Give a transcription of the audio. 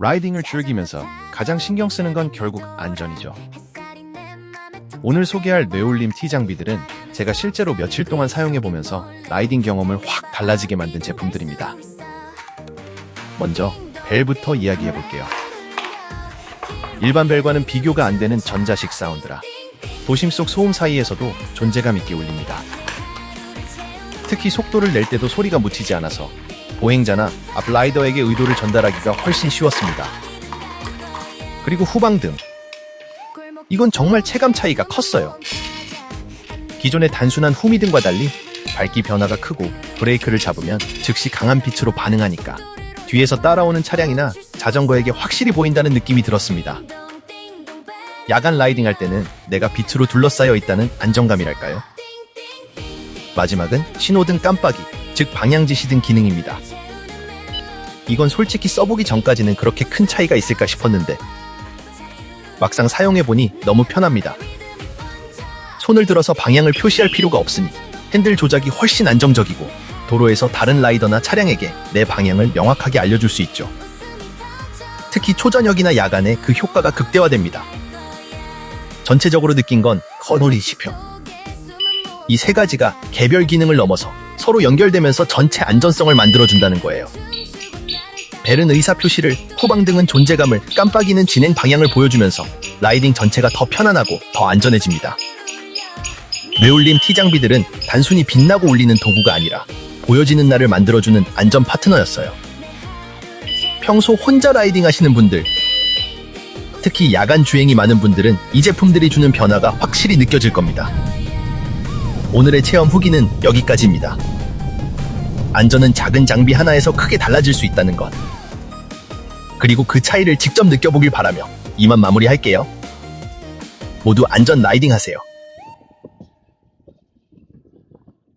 라이딩을 즐기면서 가장 신경 쓰는 건 결국 안전이죠. 오늘 소개할 뇌올림 T 장비들은 제가 실제로 며칠 동안 사용해보면서 라이딩 경험을 확 달라지게 만든 제품들입니다. 먼저 벨부터 이야기해볼게요. 일반 벨과는 비교가 안 되는 전자식 사운드라 도심 속 소음 사이에서도 존재감 있게 울립니다. 특히 속도를 낼 때도 소리가 묻히지 않아서 보행자나 앞 라이더에게 의도를 전달하기가 훨씬 쉬웠습니다. 그리고 후방등. 이건 정말 체감 차이가 컸어요. 기존의 단순한 후미등과 달리 밝기 변화가 크고 브레이크를 잡으면 즉시 강한 빛으로 반응하니까 뒤에서 따라오는 차량이나 자전거에게 확실히 보인다는 느낌이 들었습니다. 야간 라이딩 할 때는 내가 빛으로 둘러싸여 있다는 안정감이랄까요? 마지막은 신호등 깜빡이, 즉 방향지시 등 기능입니다. 이건 솔직히 써보기 전까지는 그렇게 큰 차이가 있을까 싶었는데 막상 사용해보니 너무 편합니다. 손을 들어서 방향을 표시할 필요가 없으니 핸들 조작이 훨씬 안정적이고 도로에서 다른 라이더나 차량에게 내 방향을 명확하게 알려줄 수 있죠. 특히 초저녁이나 야간에 그 효과가 극대화됩니다. 전체적으로 느낀 건 커널이 씹혀. 이세 가지가 개별 기능을 넘어서 서로 연결되면서 전체 안전성을 만들어준다는 거예요. 벨은 의사 표시를, 후방 등은 존재감을, 깜빡이는 진행 방향을 보여주면서 라이딩 전체가 더 편안하고 더 안전해집니다. 뇌울림 T 장비들은 단순히 빛나고 울리는 도구가 아니라 보여지는 날을 만들어주는 안전 파트너였어요. 평소 혼자 라이딩 하시는 분들, 특히 야간 주행이 많은 분들은 이 제품들이 주는 변화가 확실히 느껴질 겁니다. 오늘의 체험 후기는 여기까지입니다. 안전은 작은 장비 하나에서 크게 달라질 수 있다는 것. 그리고 그 차이를 직접 느껴보길 바라며 이만 마무리할게요. 모두 안전 라이딩 하세요.